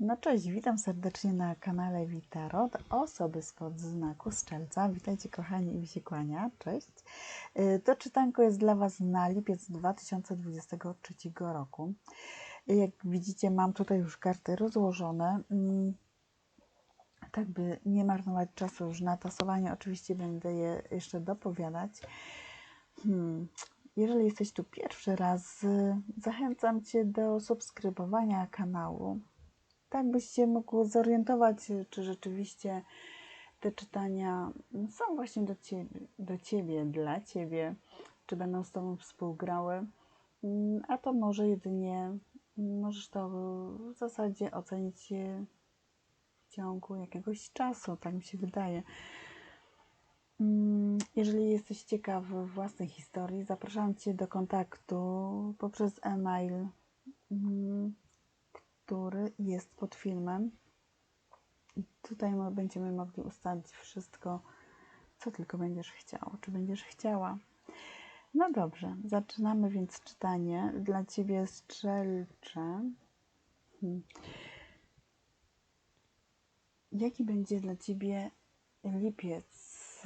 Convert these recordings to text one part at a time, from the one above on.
No cześć, witam serdecznie na kanale Witarot, osoby spod znaku Strzelca. Witajcie kochani i mi cześć. Y, To czytanko jest dla Was na lipiec 2023 roku. Y, Jak widzicie mam tutaj już karty rozłożone. Mm, Tak by nie marnować czasu już na tasowanie, oczywiście będę je jeszcze dopowiadać. Hmm. Jeżeli jesteś tu pierwszy raz, y, zachęcam Cię do subskrybowania kanału tak byś się mógł zorientować, czy rzeczywiście te czytania są właśnie do ciebie, do ciebie, dla ciebie, czy będą z tobą współgrały. Mm, A to może jedynie możesz to w zasadzie ocenić w ciągu jakiegoś czasu, tak mi się wydaje. Mm, Jeżeli jesteś ciekaw własnej historii, zapraszam Cię do kontaktu poprzez e-mail. Który jest pod filmem. I tutaj będziemy mogli ustalić wszystko, co tylko będziesz chciał, czy będziesz chciała. No dobrze, zaczynamy więc czytanie. Dla Ciebie strzelcze. Hmm. Jaki będzie dla Ciebie lipiec?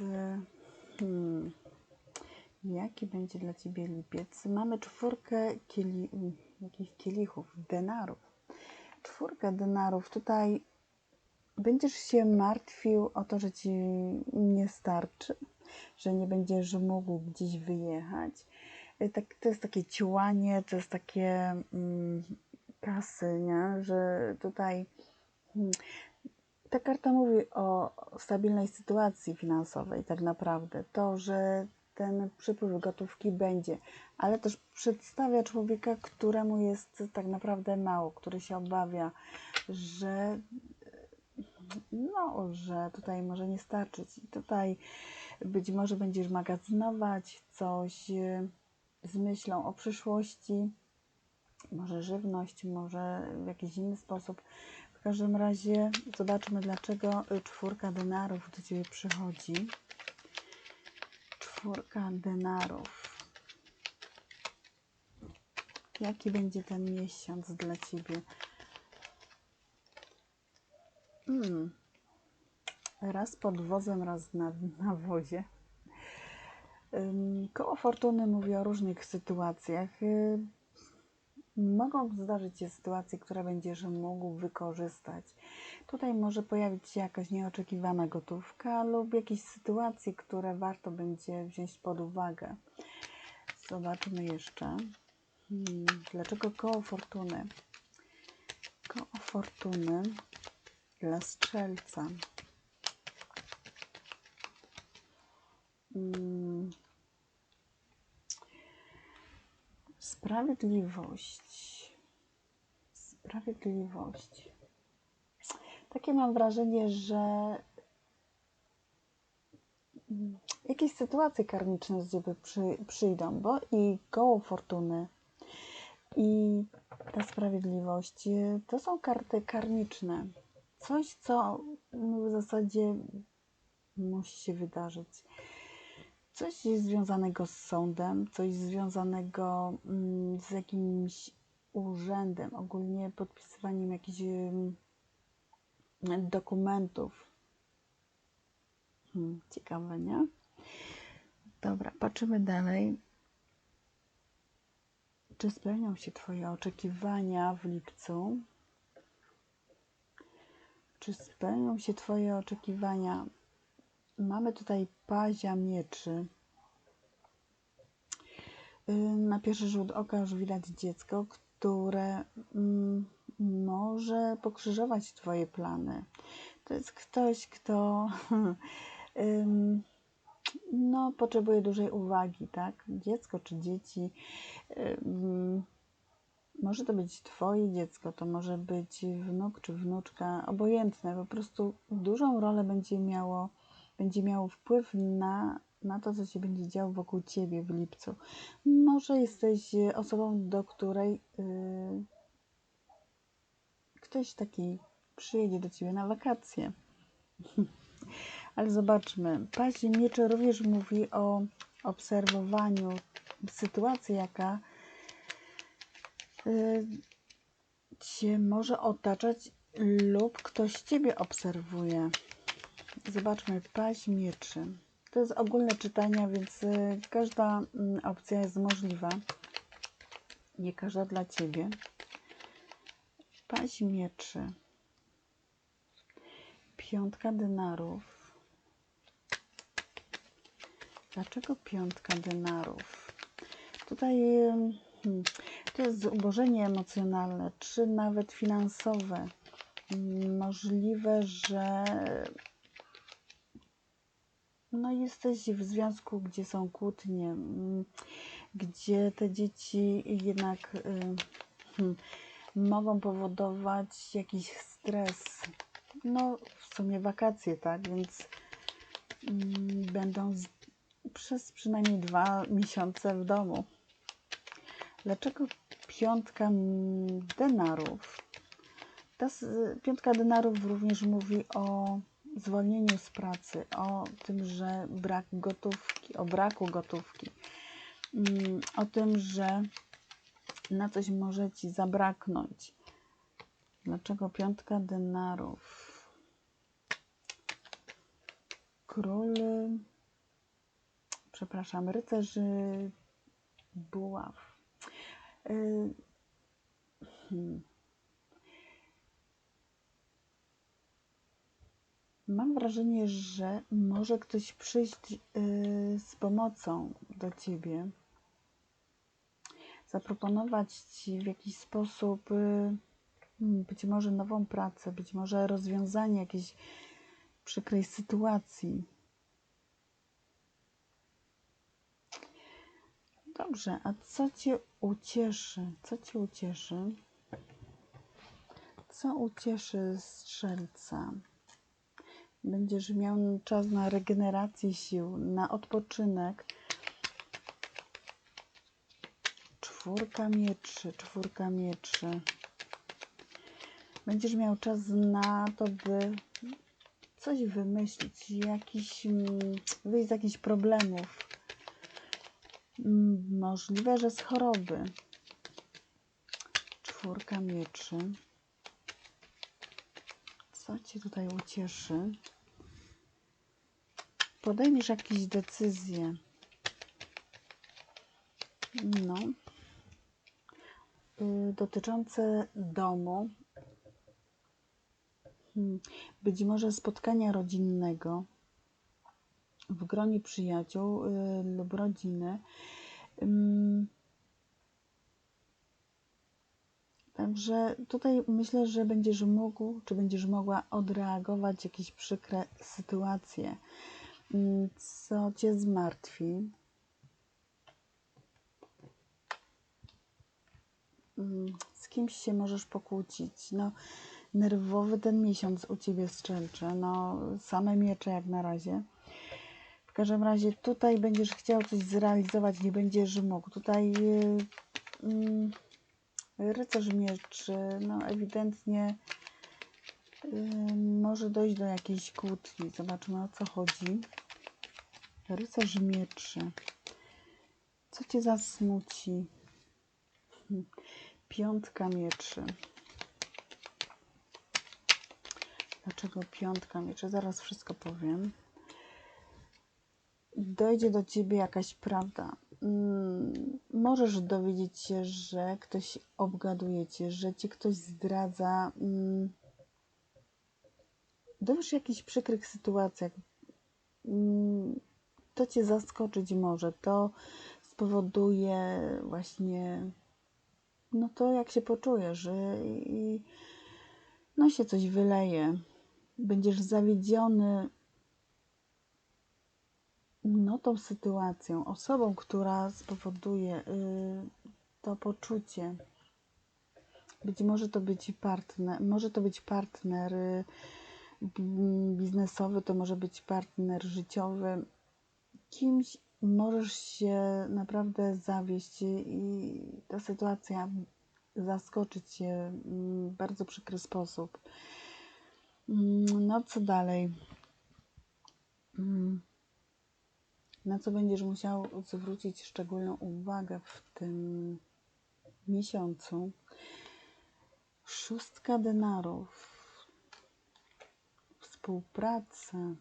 Hmm. Jaki będzie dla Ciebie lipiec? Mamy czwórkę kieli... jakich kielichów, denarów czwórkę denarów. Tutaj będziesz się martwił o to, że ci nie starczy, że nie będziesz mógł gdzieś wyjechać. Y, Tak, to jest takie ciłanie, to jest takie mm, kasy, nie? że tutaj mm, ta karta mówi o stabilnej sytuacji finansowej, tak naprawdę. To, że ten przypływ gotówki będzie, ale też przedstawia człowieka, któremu jest tak naprawdę mało, który się obawia, że no, że tutaj może nie starczyć. Tutaj być może będziesz magazynować coś y, z myślą o przyszłości, może żywność, może w jakiś inny sposób. W każdym razie zobaczmy, dlaczego czwórka denarów do Ciebie przychodzi. Czwórka denarów. Jaki będzie ten miesiąc dla Ciebie? Hmm. Raz pod wozem, raz na, na wozie. Koło fortuny mówi o różnych sytuacjach. Mogą zdarzyć się sytuacje, które będziesz mógł wykorzystać. Tutaj może pojawić się jakaś nieoczekiwana gotówka lub jakieś sytuacje, które warto będzie wziąć pod uwagę. Zobaczmy jeszcze. Hmm, Dlaczego koło fortuny? Koło fortuny dla strzelca. Mm. Sprawiedliwość. Sprawiedliwość. Takie mam wrażenie, że mm, jakieś sytuacje karmiczne z ciebie przy, przyjdą, bo i koło fortuny, i ta sprawiedliwość y, to są karty karmiczne. Coś, co w zasadzie musi się wydarzyć. Coś związanego z sądem, coś związanego mm, z jakimś urzędem, ogólnie podpisywaniem jakichś ym, dokumentów. Hmm, ciekawe, nie? Dobra, patrzymy dalej. Czy spełnią się Twoje oczekiwania w lipcu? Czy spełnią się Twoje oczekiwania? Mamy tutaj pazia mieczy. Y, Na pierwszy rzut oka już widać dziecko, które mm, może pokrzyżować Twoje plany. To jest ktoś, kto no, potrzebuje dużej uwagi, tak? Dziecko czy dzieci. Może to być Twoje dziecko, to może być wnuk czy wnuczka, obojętne. Po prostu dużą rolę będzie miało, będzie miało wpływ na, na to, co się będzie działo wokół Ciebie w lipcu. Może jesteś osobą, do której yy, ktoś taki przyjedzie do Ciebie na wakacje. Ale zobaczmy. Paź mieczy również mówi o obserwowaniu sytuacji, jaka y, Cię może otaczać lub ktoś Ciebie obserwuje. Zobaczmy, paź mieczy. To jest ogólne czytanie, więc y, każda mm, opcja jest możliwa. Nie każda dla Ciebie. Paź mieczy. Piątka denarów. Dlaczego piątka denarów? Tutaj hmm, to jest zubożenie emocjonalne, czy nawet finansowe. Możliwe, że no jesteś w związku, gdzie są kłótnie, gdzie te dzieci jednak hmm, mogą powodować jakiś stres. No, w sumie wakacje, tak? Więc mm, będą przez przynajmniej dwa miesiące w domu. Dlaczego piątka denarów? Ta piątka denarów również mówi o zwolnieniu z pracy, o tym, że brak gotówki, o braku gotówki, mm, o tym, że na coś może ci zabraknąć. Dlaczego piątka denarów? Król, przepraszam, rycerzy buław. Y, hmm. Mam wrażenie, że może ktoś przyjść y, z pomocą do ciebie, zaproponować ci w jakiś sposób y, hmm, być może nową pracę, być może rozwiązanie jakiejś przykrej sytuacji. Dobrze, a co cię ucieszy? Co cię ucieszy? Co ucieszy strzelca? Będziesz miał czas na regenerację sił, na odpoczynek. Czwórka mieczy, czwórka mieczy. Będziesz miał czas na to, by coś wymyślić, jakiś, mm, wyjść z jakichś problemów. Mm, możliwe, że z choroby. Czwórka mieczy. Co Cię tutaj ucieszy? Podejmiesz jakieś decyzje. No. Y, dotyczące domu. Hmm. Być może spotkania rodzinnego w gronie przyjaciół y, lub rodziny. Także tutaj myślę, że będziesz mógł, czy będziesz mogła odreagować jakieś przykre sytuacje. Co cię zmartwi. Mm, z kimś się możesz pokłócić. No, nerwowy ten miesiąc u ciebie strzelcze. No, same miecze jak na razie. W każdym razie tutaj będziesz chciał coś zrealizować, nie będziesz mógł. Tutaj yy, yy, rycerz mieczy, no ewidentnie może dojść do jakiejś kłótni. Zobaczmy o co chodzi. Rycerz mieczy. Co cię zasmuci? Piątka mieczy. Dlaczego piątka mieczy? Zaraz wszystko powiem. Dojdzie do ciebie jakaś prawda. Hmm. Możesz dowiedzieć się, że ktoś obgaduje cię, że ci ktoś zdradza. Dowiesz się jakichś przykrych sytuacjach, mm, to cię zaskoczyć może, to spowoduje właśnie no to jak się poczujesz i no się coś wyleje, będziesz zawiedziony no tą sytuacją, osobą, która spowoduje y, to poczucie. Być może to być partner, może to być partner, y, biznesowy, to może być partner życiowy. Kimś możesz się naprawdę zawieść i ta sytuacja zaskoczyć cię w bardzo przykry sposób. No co dalej? Na co będziesz musiał zwrócić szczególną uwagę w tym miesiącu? Szóstka denarów współpracę.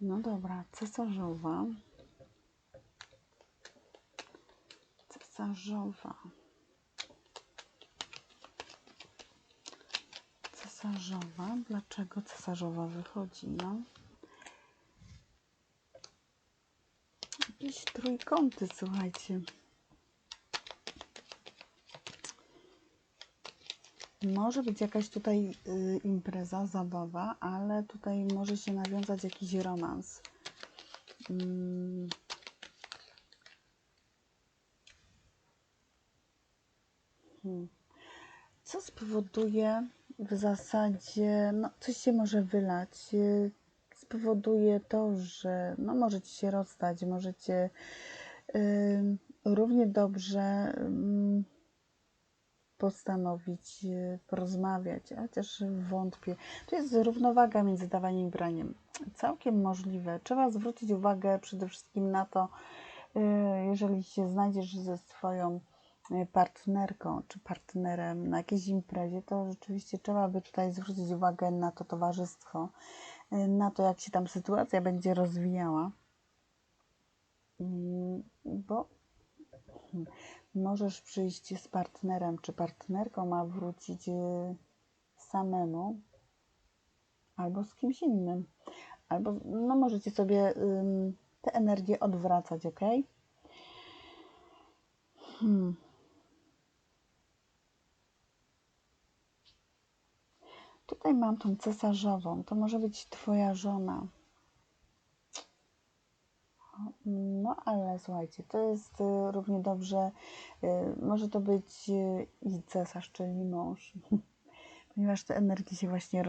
No dobra, cesarzowa. Cesarzowa. Cesarzowa. Dlaczego cesarzowa wychodzi? No. Jakieś trójkąty, słuchajcie. Może być jakaś tutaj y, impreza, zabawa, ale tutaj może się nawiązać jakiś romans. Mm. Hmm. Co spowoduje w zasadzie, no coś się może wylać, y, spowoduje to, że no możecie się rozstać, możecie y, równie dobrze y, postanowić y, porozmawiać, chociaż wątpię. To jest równowaga między dawaniem i braniem. Całkiem możliwe. Trzeba zwrócić uwagę przede wszystkim na to, y, jeżeli się znajdziesz ze swoją y, partnerką czy partnerem na jakiejś imprezie, to rzeczywiście trzeba by tutaj zwrócić uwagę na to towarzystwo, na to, jak się tam sytuacja będzie rozwijała. Mm, Bo możesz przyjść z partnerem czy partnerką, a wrócić y, samemu albo z kimś innym. Albo no możecie sobie ym, te energie odwracać, ok? Hmm. Tutaj mam tą cesarzową. To może być twoja żona. No ale słuchajcie, to jest y, równie dobrze, y, może to być y, i cesarz, czyli mąż, ponieważ te energie się właśnie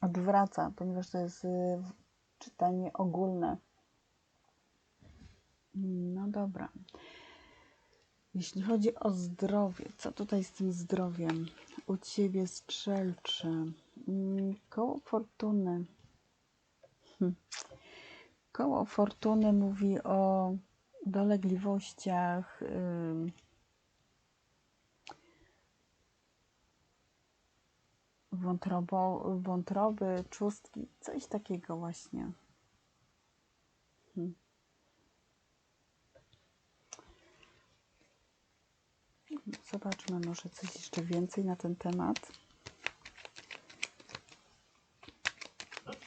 odwraca, ponieważ to jest czytanie ogólne. No dobra. Jeśli chodzi o zdrowie, co tutaj z tym zdrowiem? U Ciebie strzelcze. Mm, koło fortuny. Hm. Koło fortuny mówi o dolegliwościach, wątrobo, wątroby, czustki, coś takiego właśnie. Hmm. Zobaczmy może coś jeszcze więcej na ten temat.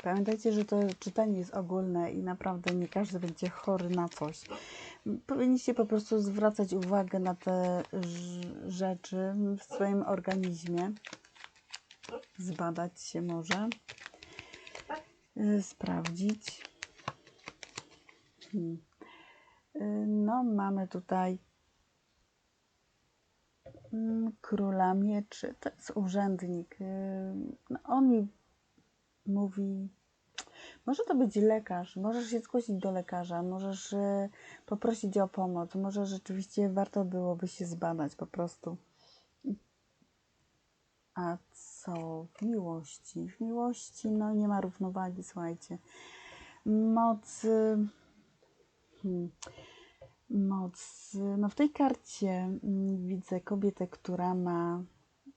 Pamiętajcie, że to czytanie jest ogólne i naprawdę nie każdy będzie chory na coś. Powinniście po prostu zwracać uwagę na te rzeczy w swoim organizmie. Zbadać się może. Y, sprawdzić. Hmm. Y, no, mamy tutaj mm, króla mieczy. To jest urzędnik. Y, no, on mi mówi, może to być lekarz, możesz się zgłosić do lekarza, możesz e, poprosić o pomoc, może rzeczywiście warto byłoby się zbadać po prostu. A co w miłości? W miłości no nie ma równowagi, słuchajcie. Moc. Hmm, moc. No w tej karcie mm, widzę kobietę, która ma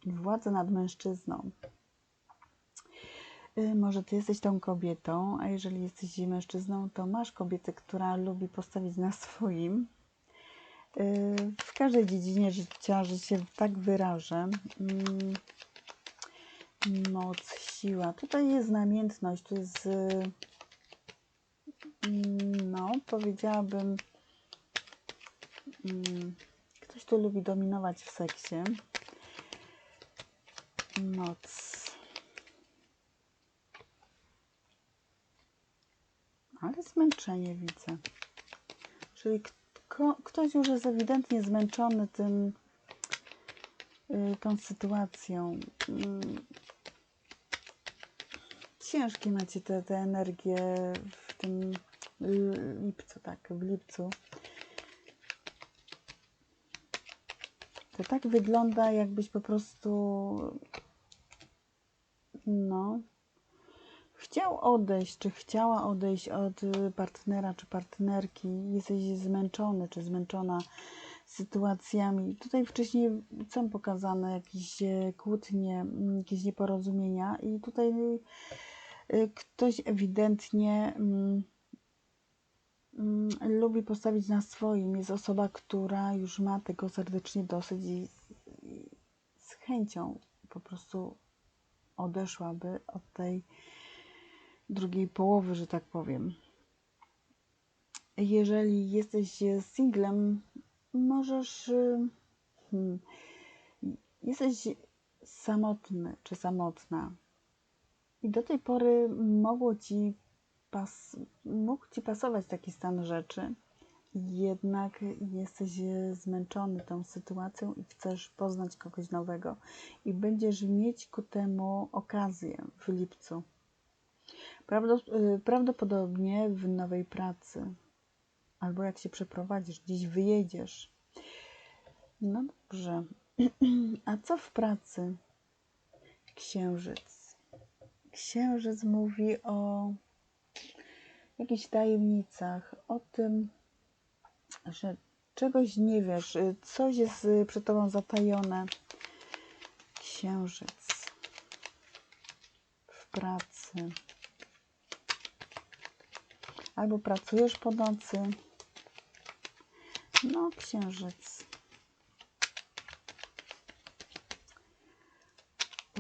władzę nad mężczyzną. Może ty jesteś tą kobietą, a jeżeli jesteś mężczyzną, to masz kobietę, która lubi postawić na swoim. Y, w każdej dziedzinie życia, że się tak wyrażę. Mm, moc, siła. Tutaj jest namiętność, tu jest, y, mm, no, powiedziałabym, mm, ktoś tu lubi dominować w seksie. Moc. ale zmęczenie widzę. Czyli kto, ktoś już jest ewidentnie zmęczony tym, yy, tą sytuacją. Yy. Ciężkie macie te, te energie w tym lipcu, tak, w lipcu. To tak wygląda, jakbyś po prostu no, chciał odejść, czy chciała odejść od y, partnera czy partnerki, jesteś zmęczony czy zmęczona sytuacjami. Tutaj wcześniej są pokazane jakieś e, kłótnie, mm, jakieś nieporozumienia i tutaj e, ktoś ewidentnie mm, mm, lubi postawić na swoim. Jest osoba, która już ma tego serdecznie dosyć i z chęcią po prostu odeszłaby od tej drugiej połowy, że tak powiem. Jeżeli jesteś singlem, możesz. Hmm, jesteś samotny czy samotna. I do tej pory mogło ci pas, mógł ci pasować taki stan rzeczy, jednak jesteś zmęczony tą sytuacją i chcesz poznać kogoś nowego, i będziesz mieć ku temu okazję w lipcu. Y, Prawdopodobnie w nowej pracy, albo jak się przeprowadzisz, gdzieś wyjedziesz. No dobrze. A co w pracy? Księżyc. Księżyc mówi o jakichś tajemnicach, o tym, że czegoś nie wiesz, y, coś jest y, przed tobą zatajone. Księżyc w pracy. Albo pracujesz po nocy. No, księżyc.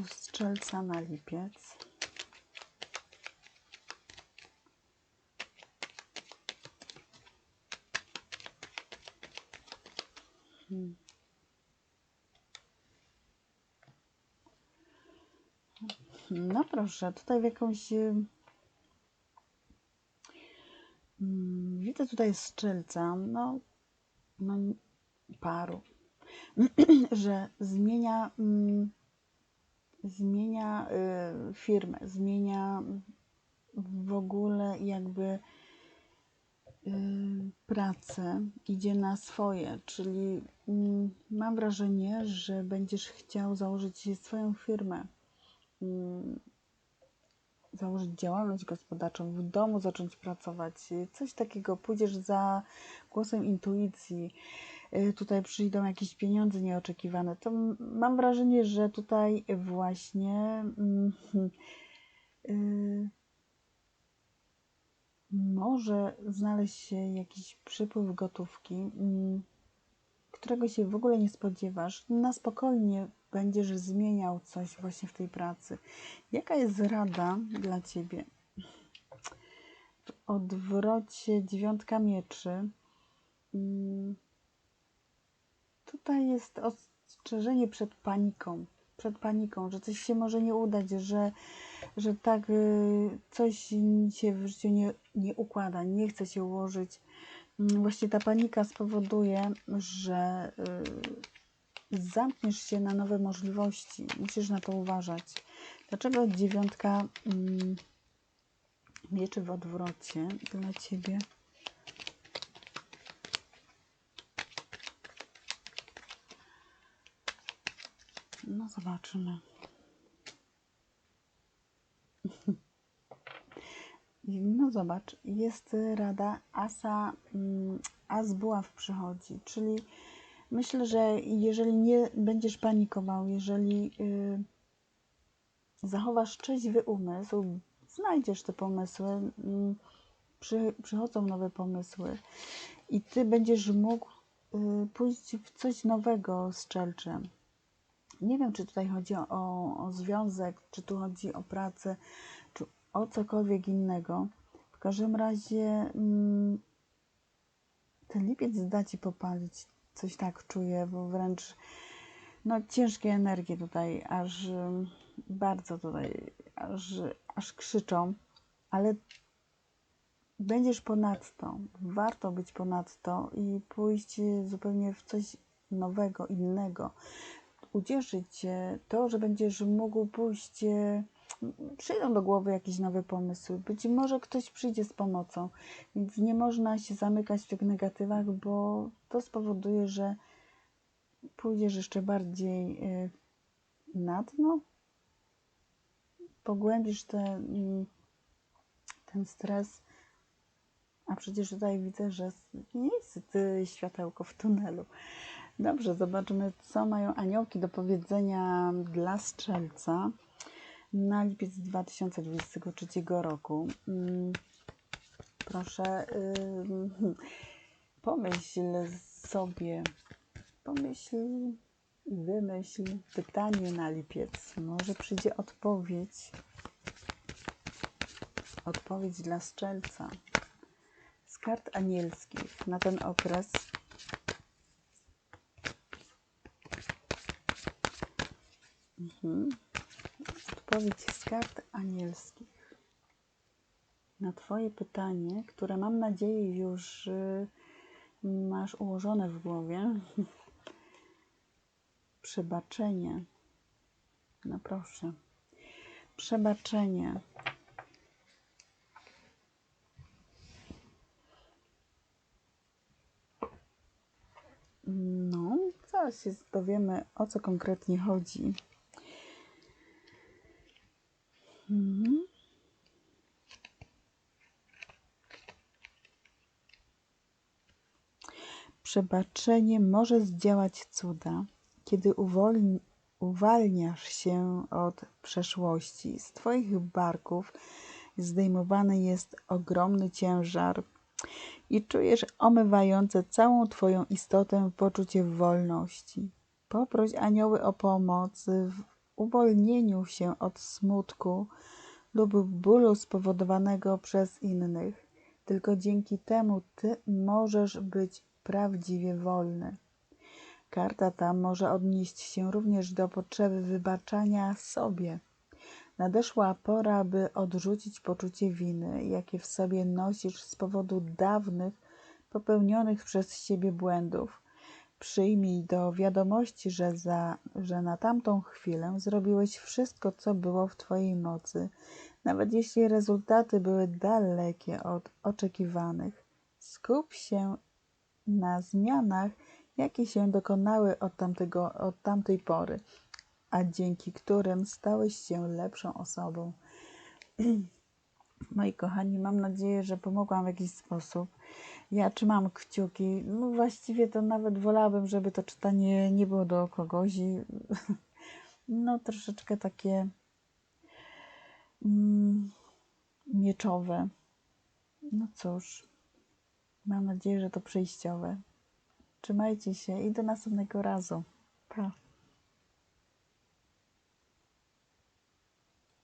U strzelca na lipiec. Hmm. No proszę, tutaj w jakąś. Y, mm, Widzę tutaj strzelca, no, no paru, że zmienia, mm, zmienia y, firmę, zmienia w ogóle jakby y, pracę, idzie na swoje, czyli mm, mam wrażenie, że będziesz chciał założyć swoją firmę, mm, założyć działalność gospodarczą, w domu zacząć pracować, coś takiego, pójdziesz za głosem intuicji, y, tutaj przyjdą jakieś pieniądze nieoczekiwane, to mam wrażenie, że tutaj właśnie mm, y, może znaleźć się jakiś przypływ gotówki, mm, którego się w ogóle nie spodziewasz. Na spokojnie będziesz zmieniał coś właśnie w tej pracy. Jaka jest rada dla ciebie? W odwrocie dziewiątka mieczy. mm, Tutaj jest ostrzeżenie przed paniką. Przed paniką, że coś się może nie udać, że, że tak y, coś się w życiu nie, nie układa, nie chce się ułożyć. Mm, Właśnie ta panika spowoduje, że y, zamkniesz się na nowe możliwości. Musisz na to uważać. Dlaczego dziewiątka mm, mieczy w odwrocie dla ciebie? No zobaczymy. No zobacz, jest rada Asa, mm, As Buław przychodzi, czyli myślę, że jeżeli nie będziesz panikował, jeżeli y, zachowasz trzeźwy umysł, znajdziesz te pomysły, mm, przy, przychodzą nowe pomysły i ty będziesz mógł y, pójść w coś nowego z Czelczem. Nie wiem, czy tutaj chodzi o, o związek, czy tu chodzi o pracę, czy o cokolwiek innego. W każdym razie mm, ten lipiec da ci popalić. Coś tak czuję, bo wręcz no, ciężkie energie tutaj, aż bardzo tutaj, aż, aż krzyczą, ale będziesz ponadto. Warto być ponadto i pójść zupełnie w coś nowego, innego. Ucieszy cię to, że będziesz mógł pójść, e, przyjdą do głowy jakieś nowe pomysły. Być może ktoś przyjdzie z pomocą, więc nie można się zamykać w tych negatywach, bo to spowoduje, że pójdziesz jeszcze bardziej e, na dno, pogłębisz te, mm, ten stres, A przecież tutaj widzę, że jest y, światełko w tunelu. Dobrze, zobaczmy, co mają aniołki do powiedzenia dla strzelca na lipiec 2023 roku. Mm, Proszę, pomyśl sobie, pomyśl wymyśl pytanie na lipiec. Może przyjdzie odpowiedź. Odpowiedź dla strzelca. Z kart anielskich na ten okres. Mhm. Odpowiedź z kart anielskich na Twoje pytanie, które mam nadzieję już y, masz ułożone w głowie. Przebaczenie. No proszę. Przebaczenie. No, zaraz się dowiemy, o co konkretnie chodzi. Przebaczenie może zdziałać cuda, kiedy uwolni, uwalniasz się od przeszłości. Z Twoich barków zdejmowany jest ogromny ciężar i czujesz omywające całą Twoją istotę poczucie wolności. Poproś anioły o pomoc w uwolnieniu się od smutku lub bólu spowodowanego przez innych. Tylko dzięki temu Ty możesz być prawdziwie wolny. Karta ta może odnieść się również do potrzeby wybaczania sobie. Nadeszła pora, by odrzucić poczucie winy, jakie w sobie nosisz z powodu dawnych, popełnionych przez siebie błędów. Przyjmij do wiadomości, że, za, że na tamtą chwilę zrobiłeś wszystko, co było w Twojej mocy, nawet jeśli rezultaty były dalekie od oczekiwanych. Skup się na zmianach, jakie się dokonały od, tamtego, od tamtej pory, a dzięki którym stałeś się lepszą osobą. Moi kochani, mam nadzieję, że pomogłam w jakiś sposób. Ja trzymam kciuki. No właściwie to nawet wolałabym, żeby to czytanie nie było do kogoś. No troszeczkę takie mm, mieczowe. No cóż, mam nadzieję, że to przejściowe. Trzymajcie się i do następnego razu. Pa.